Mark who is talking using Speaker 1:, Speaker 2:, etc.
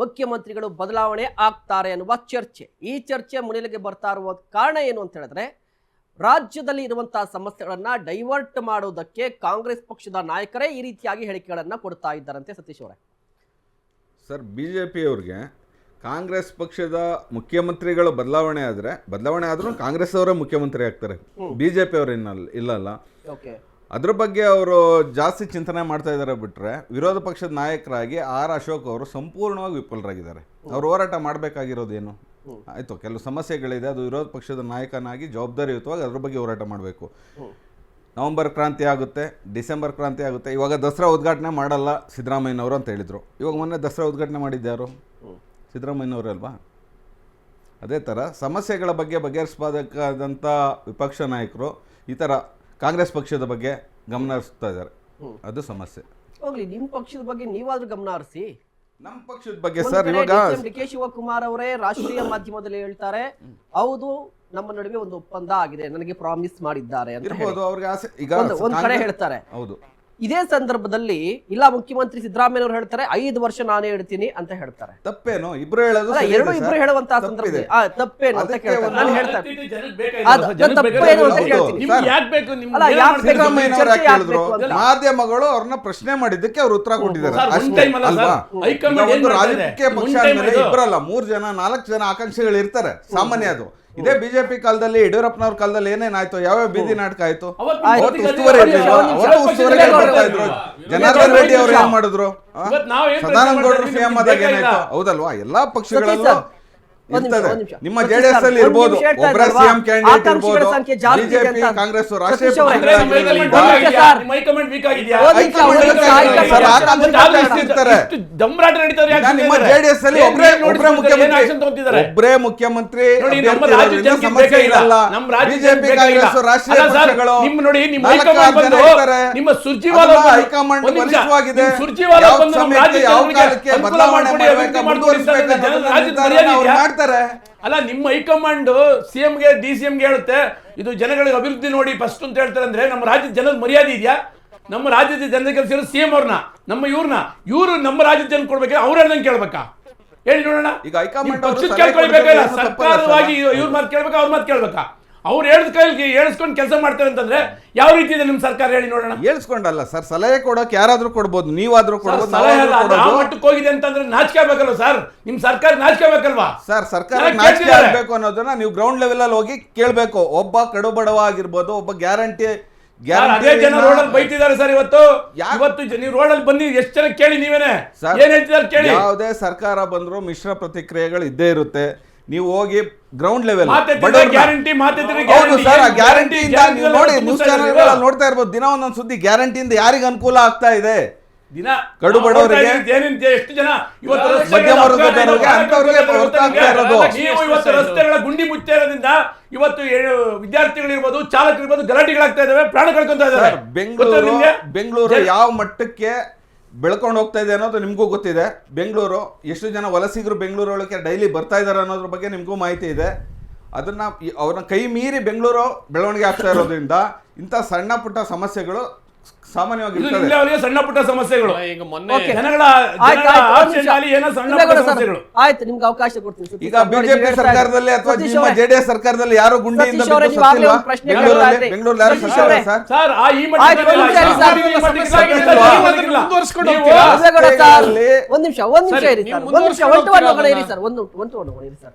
Speaker 1: ಮುಖ್ಯಮಂತ್ರಿಗಳು ಬದಲಾವಣೆ ಆಗ್ತಾರೆ ಅನ್ನುವ ಚರ್ಚೆ. ಈ ಚರ್ಚೆ ಮುನ್ನೆಲೆಗೆ ಬರ್ತಾ ಇರುವ ಕಾರಣ ಏನು ಅಂತ ಹೇಳಿದ್ರೆ ರಾಜ್ಯದಲ್ಲಿ ಇರುವಂತಹ ಸಮಸ್ಯೆಗಳನ್ನ ಡೈವರ್ಟ್ ಮಾಡೋದಕ್ಕೆ ಕಾಂಗ್ರೆಸ್ ಪಕ್ಷದ ನಾಯಕರೇ ಈ ರೀತಿಯಾಗಿ ಹೇಳಿಕೆಗಳನ್ನ ಕೊಡ್ತಾ ಇದ್ದಾರಂತೆ ಸತೀಶ್ ಅವರೇ.
Speaker 2: ಸರ್ ಬಿ ಜೆ ಪಿಯವ್ರಿಗೆ ಕಾಂಗ್ರೆಸ್ ಪಕ್ಷದ ಮುಖ್ಯಮಂತ್ರಿಗಳು ಬದಲಾವಣೆ ಆದರೆ ಬದಲಾವಣೆ ಆದರೂ ಕಾಂಗ್ರೆಸ್ ಅವರೇ ಮುಖ್ಯಮಂತ್ರಿ ಆಗ್ತಾರೆ. ಬಿ ಜೆ ಪಿಯವ್ರು ಇನ್ನಲ್ಲ ಇಲ್ಲಲ್ಲ.
Speaker 1: ಓಕೆ.
Speaker 2: ಅದ್ರ ಬಗ್ಗೆ ಅವರು ಜಾಸ್ತಿ ಚಿಂತನೆ ಮಾಡ್ತಾ ಇದ್ದಾರೆ ಬಿಟ್ಟರೆ ವಿರೋಧ ಪಕ್ಷದ ನಾಯಕರಾಗಿ ಆರ್ ಅಶೋಕ್ ಅವರು ಸಂಪೂರ್ಣವಾಗಿ ವಿಫಲರಾಗಿದ್ದಾರೆ. ಅವ್ರು ಹೋರಾಟ ಮಾಡಬೇಕಾಗಿರೋದೇನು? ಆಯಿತು ಕೆಲವು ಸಮಸ್ಯೆಗಳಿದೆ ಅದು ವಿರೋಧ ಪಕ್ಷದ ನಾಯಕನಾಗಿ ಜವಾಬ್ದಾರಿಯುತವಾಗಿ ಅದ್ರ ಬಗ್ಗೆ ಹೋರಾಟ ಮಾಡಬೇಕು. ನವಂಬರ್ ಕ್ರಾಂತಿ ಆಗುತ್ತೆ ಡಿಸೆಂಬರ್ ಕ್ರಾಂತಿ ಆಗುತ್ತೆ. ಇವಾಗ ದಸರಾ ಉದ್ಘಾಟನೆ ಮಾಡಲ್ಲ ಸಿದ್ದರಾಮಯ್ಯನವರು ಅಂತ ಹೇಳಿದರು. ಇವಾಗ ಮೊನ್ನೆ ದಸರಾ ಉದ್ಘಾಟನೆ ಮಾಡಿದ್ದಾರು ಸಿದ್ದರಾಮಯ್ಯನವರು ಅಲ್ವಾ? ಅದೇ ಥರ ಸಮಸ್ಯೆಗಳ ಬಗ್ಗೆ ಬಗೆಹರಿಸಬೇಕಾದಂಥ ವಿಪಕ್ಷ ನಾಯಕರು ಈ ಥರ ಕಾಂಗ್ರೆಸ್ ಪಕ್ಷದ ಬಗ್ಗೆ ಗಮನ ಹರಿಸ್ತಾ ಇದ್ದಾರೆ. ಅದು ಸಮಸ್ಯೆ.
Speaker 1: ಹೋಗ್ಲಿ ನಿಮ್ ಪಕ್ಷದ ಬಗ್ಗೆ ನೀವಾದ್ರೂ ಗಮನ ಹರಿಸಿ.
Speaker 2: ನಮ್ಮ ಪಕ್ಷದ ಬಗ್ಗೆ ಸರ್ ಇವಾಗ
Speaker 1: ಡಿ ಕೆ ಶಿವಕುಮಾರ್ ಅವರೇ ರಾಷ್ಟ್ರೀಯ ಮಾಧ್ಯಮದಲ್ಲಿ ಹೇಳ್ತಾರೆ ಹೌದು ನಮ್ಮ ನಡುವೆ ಒಂದು ಒಪ್ಪಂದ ಆಗಿದೆ ನನಗೆ ಪ್ರಾಮಿಸ್ ಮಾಡಿದ್ದಾರೆ ಅಂತ.
Speaker 2: ಇರ್ಬೋದು ಅವ್ರಿಗೆ ಆಸೆ. ಈಗ
Speaker 1: ಒಂದ್ ಕಡೆ ಹೇಳ್ತಾರೆ.
Speaker 2: ಹೌದು.
Speaker 1: ಇದೇ ಸಂದರ್ಭದಲ್ಲಿ ಇಲ್ಲ ಮುಖ್ಯಮಂತ್ರಿ ಸಿದ್ದರಾಮಯ್ಯನವರು ಹೇಳ್ತಾರೆ ಐದು ವರ್ಷ ನಾನೇ ಇಡ್ತೀನಿ ಅಂತ ಹೇಳ್ತಾರೆ.
Speaker 2: ತಪ್ಪೇನು? ಇಬ್ರು ಹೇಳೋದು
Speaker 1: ಎರಡು ಇಬ್ರು
Speaker 2: ಹೇಳುವಂತ.
Speaker 1: ಸಂದರ್ಭದಲ್ಲಿ ಆ, ತಪ್ಪೇನು ಅಂತ ಕೇಳ್ತಾರೆ. ನಾನು ಹೇಳ್ತಾರೆ ತಪ್ಪೇನು ಅಂತ.
Speaker 3: ಯಾಕ್ ಬೇಕು?
Speaker 1: ಚರ್ಚೆ
Speaker 2: ಯಾಕೆ
Speaker 1: ಅಂತ.
Speaker 2: ಮಾಧ್ಯಮಗಳು ಅವ್ರನ್ನ ಪ್ರಶ್ನೆ ಮಾಡಿದ್ದಕ್ಕೆ ಅವ್ರು ಉತ್ತರ ಕೊಟ್ಟಿದ್ದಾರೆ.
Speaker 3: ಸರ್,
Speaker 2: ಅಷ್ಟೇ.
Speaker 3: time ಅಲ್ಲ
Speaker 2: ಅಲ್ವಾ?
Speaker 3: ಸರ್. ಹೈಕಮಾಂಡ್
Speaker 2: ಈಗ ಒಂದು? ರಾಜಕೀಯ ಪಕ್ಷ
Speaker 3: time ಇದು.
Speaker 2: ಇಬ್ಬರಲ್ಲ ಮೂರ್ ಜನ ನಾಲ್ಕು ಜನ ಆಕಾಂಕ್ಷಿಗಳು ಇರ್ತಾರೆ ಸಾಮಾನ್ಯ ಅದು. ಇದೇ ಬಿಜೆಪಿ ಕಾಲದಲ್ಲಿ ಯಡಿಯೂರಪ್ಪನವ್ರ ಕಾಲದಲ್ಲಿ ಏನೇನಾಯ್ತು ಯಾವ ಬೀದಿ ನಾಟಕ ಆಯ್ತು?
Speaker 3: ಅವತ್ತು
Speaker 2: ಉಸ್ತುವಾರಿ. ಅವತ್ತು ಉಸ್ತುವಾರಿ ಬರ್ತಾ ಇದ್ರು? ಜನಾರ್ದನ್ ರೆಡ್ಡಿ ಅವ್ರು ಏನ್ ಮಾಡಿದ್ರು? ಆ?
Speaker 3: ಇವತ್ತು ನಾವು ಏನ್
Speaker 2: ಸದಾನಂದ ಗೌಡ್ರು ಸಿಎಂ ಆದಾಗ ಏನಾಯ್ತು? ಹೌದಲ್ವಾ? ಎಲ್ಲಾ ಪಕ್ಷಗಳಲ್ಲೂ ನಿಮ್ಮ ಜೆಡಿಎಸ್ ಅಲ್ಲಿ
Speaker 1: ಇರಬಹುದು
Speaker 2: ಇರ್ಬೋದು ಒಬ್ಬರ ಸಿಎಂ ಕ್ಯಾಂಡಿಡೇಟ್
Speaker 1: ಇದೆ
Speaker 2: ಬಿಜೆಪಿ ಕಾಂಗ್ರೆಸ್ ರಾಷ್ಟ್ರೀಯ
Speaker 3: ನಮ್ಮ?
Speaker 2: ಜೆಡಿಎಸ್ ಅಲ್ಲಿ ಒಬ್ಬರೇ ಮುಖ್ಯಮಂತ್ರಿ? ಒಬ್ಬರೇ ಮುಖ್ಯಮಂತ್ರಿ ಸಮಸ್ಯೆ. ಇರಲ್ಲ ಬಿಜೆಪಿ ಕಾಂಗ್ರೆಸ್. ರಾಷ್ಟ್ರೀಯ
Speaker 3: ಸರ್,
Speaker 2: ಪಕ್ಷಗಳು
Speaker 3: ನಿಮ್ಮ ಸುರ್ಜಿವಾಲ ಬಂದು-
Speaker 2: ಹೈಕಮಾಂಡ್ ಬಲಿಷ್ಠವಾಗಿದೆ ಯಾವ ಕಾಲಕ್ಕೆ ಬದಲಾವಣೆ ಮಾಡಬೇಕು ಮುಂದುವರಿಸಬೇಕು ಅವ್ರು
Speaker 3: ಮರ್ಯಾದೆ
Speaker 2: ಮಾಡ್ತಾರೆ
Speaker 3: ಅಲ್ಲ ನಿಮ್ಮ ಹೈಕಮಾಂಡ್ ಸಿಎಂ ಗೆ ಡಿ ಸಿ ಗೆ ಹೇಳುತ್ತೆ ಇದು ಜನಗಳಿಗೆ ಅಭಿವೃದ್ಧಿ ನೋಡಿ ಫಸ್ಟ್ ಅಂತ ಹೇಳ್ತಾರೆ ಅಂದ್ರೆ ನಮ್ಮ ರಾಜ್ಯದ ಜನದ ಮರ್ಯಾದೆ ಇದೆಯಾ? ನಮ್ಮ ರಾಜ್ಯದ ಜನರ ಕೆಲಸ ಸಿಎಂ ಅವ್ರನ್ನ ನಮ್ಮ ಇವ್ರನ್ನ. ಇವರು ನಮ್ಮ ರಾಜ್ಯದ ಜನ ಕೊಡ್ಬೇಕು? ಅವ್ರ ಹೇಳ್ದಂಗೆ ಕೇಳ್ಬೇಕಾ? ಹೇಳಿ ನೋಡೋಣ.
Speaker 2: ಈಗ ಹೈಕಮಾಂಡ್
Speaker 3: ಪಕ್ಷದ ಕೇಳ್ಕೊಳ್ಬೇಕಲ್ಲ
Speaker 2: ಸರ್.
Speaker 3: ಸರ್ಕಾರವಾಗಿ ಇವ್ರ ಮಾತು ಕೇಳ್ಬೇಕಾ? ಅವ್ರ ಮಾತು ಕೇಳ್ಬೇಕಾ? ಅವ್ರು ಹೇಳಿದ ಕೈಲಿ ಹೇಳಿಸ್ಕೊಂಡು ಕೆಲಸ ಮಾಡ್ತಾರೆ ಅಂತಂದ್ರೆ ಯಾವ ರೀತಿ ಇದೆ ನಿಮ್ ಸರ್ಕಾರ ಹೇಳಿ ನೋಡೋಣ.
Speaker 2: ಹೇಳ್ಸ್ಕೊಂಡಲ್ಲ ಸರ್ ಸಲಹೆ ಕೊಡೋಕೆ ಯಾರಾದ್ರೂ ಕೊಡ್ಬೋದು ನೀವಾದ್ರೂ ಕೊಡ್ಬೋದು
Speaker 3: ಸಲಹೆ
Speaker 2: ನಾವಾದ್ರೂ
Speaker 3: ಅಲ್ಲ, ಅದು ಆ ಮಟ್ಟಕ್ಕೆ ಹೋಗಿದೆ ಅಂತಂದ್ರೆ ನಾಚಿಕೆ ಆಗ್ಬೇಕಲ್ಲ ಸರ್? ನಿಮ್ ಸರ್ಕಾರ ನಾಚಿಕೆ ಆಗ್ಬೇಕಲ್ವಾ?
Speaker 2: ಸರ್ ಸರ್ಕಾರ ನಾಚಿಕೆ
Speaker 3: ಕೇಳ್ತಿದ್ದಾರೆ?
Speaker 2: ಆಗ್ಬೇಕು ಅನ್ನೋದನ್ನ ನೀವು ಗ್ರೌಂಡ್ ಲೆವೆಲ್ ಅಲ್ಲಿ ಹೋಗಿ ಕೇಳ್ಬೇಕು. ಒಬ್ಬ ಕಡು ಬಡವ ಆಗಿರ್ಬೋದು ಒಬ್ಬ ಗ್ಯಾರಂಟಿ
Speaker 3: ಸರ್, ಅದೇ ಜನ ಅಲ್ಲಿ ಬೈತಿದ್ದಾರೆ ಸರ್ ಇವತ್ತು.
Speaker 2: ಯಾ-
Speaker 3: ಇವತ್ತು ಜ- ನೀವು ರೋಡಲ್ಲಿ ಬಂದು ಎಷ್ಟು ಜನ ಕೇಳಿ ನೀವೇನೆ?
Speaker 2: ಸರ್,
Speaker 3: ಏನ್ ಹೇಳ್ತಿದ್ದಾರೆ ಕೇಳಿ.
Speaker 2: ಯಾವುದೇ ಸರ್ಕಾರ ಬಂದ್ರು ಮಿಶ್ರ ಪ್ರತಿಕ್ರಿಯೆಗಳು ಇದ್ದೇ ಇರುತ್ತೆ. ನೀವು ಹೋಗಿ ಗ್ರೌಂಡ್ ಲೆವೆಲ್ ಗ್ಯಾರಂಟಿ
Speaker 3: ಗ್ಯಾರಂಟಿ
Speaker 2: ನೋಡಿ ನ್ಯೂಸ್ ಚಾನೆಲ್ ನೋಡ್ತಾ ಇರ್ಬೋದು ದಿನ ಒಂದೊಂದು ಸುದ್ದಿ ಗ್ಯಾರಂಟಿಯಿಂದ ಯಾರಿಗೆ ಅನುಕೂಲ ಆಗ್ತಾ ಇದೆ?
Speaker 3: ದಿನ
Speaker 2: ಕಡು ಬಡವರಿಗೆ,
Speaker 3: ಎಷ್ಟು ಜನ ಇವತ್ತು
Speaker 4: ಮಧ್ಯಮ
Speaker 2: ವರ್ಗದ ಜನರಿಗೆ,
Speaker 3: ಗೊತ್ತಾಗ್ತಾ
Speaker 2: ಗೊತ್ತಾಗ್ತಾ
Speaker 3: ಇರೋದು. ಇವತ್ತು ರಸ್ತೆಗಳ ಗುಂಡಿ ಮುಚ್ಚ ಇರೋದ್ರಿಂದ ಇವತ್ತು ವಿದ್ಯಾರ್ಥಿಗಳಿರ್ಬೋದು ಚಾಲಕರಿರ್ಬೋದು ಗಲಾಟೆಗಳಾಗ್ತಾ ಇದಾವೆ ಪ್ರಾಣ ಕಳ್ಕೊಂತ
Speaker 2: ಇದ್ದಾರೆ ಬೆಂಗಳೂರು ಬೆಂಗಳೂರು ಯಾವ ಮಟ್ಟಕ್ಕೆ ಬೆಳ್ಕೊಂಡು ಹೋಗ್ತಾ ಇದೆ ಅನ್ನೋದು ನಿಮಗೂ ಗೊತ್ತಿದೆ. ಬೆಂಗಳೂರು, ಎಷ್ಟು ಜನ ವಲಸಿಗರು ಬೆಂಗಳೂರು ಒಳಗೆ ಡೈಲಿ ಬರ್ತಾ ಇದ್ದಾರೆ ಅನ್ನೋದ್ರ ಬಗ್ಗೆ ನಿಮಗೂ ಮಾಹಿತಿ ಇದೆ. ಅದನ್ನು ಅವ್ರನ್ನ ಕೈ ಮೀರಿ ಬೆಂಗಳೂರು ಬೆಳವಣಿಗೆ ಆಗ್ತಾ ಇರೋದ್ರಿಂದ ಇಂಥ ಸಣ್ಣ ಪುಟ್ಟ ಸಮಸ್ಯೆಗಳು ಸಾಮಾನ್ಯವಾಗಿ
Speaker 3: ಸಣ್ಣ ಪುಟ್ಟ ಸಮಸ್ಯೆಗಳು.
Speaker 4: ಈಗ ಮೊನ್ನೆ
Speaker 1: Okay. ಆಯ್ತು, ನಿಮ್ಗೆ ಅವಕಾಶ ಕೊಡ್ತೀನಿ
Speaker 2: ಈಗ ಬಿಜೆಪಿ ಸರ್ಕಾರದಲ್ಲಿ ಅಥವಾ ನಿಮ್ಮ ಜೆಡಿಎಸ್ ಸರ್ಕಾರದಲ್ಲಿ ಯಾರು ಗುಂಡಿಯಿಂದ?
Speaker 1: ಒಂದು ನಿಮಿಷ ಒಂದ್ ನಿಮಿಷ ಒಂದ್ ನಿಮಿಷ ಇರಿ ಸರ್. ಒಂದ್ ನಿಮಿಷ ಒಂಟು ಒಂದು
Speaker 4: ಹೋಗ್ತೀರಾ
Speaker 1: ಇರಿ ಸರ್. ಒಂದು ಒಂದು ಒಂದು ಇರಿ ಸರ್.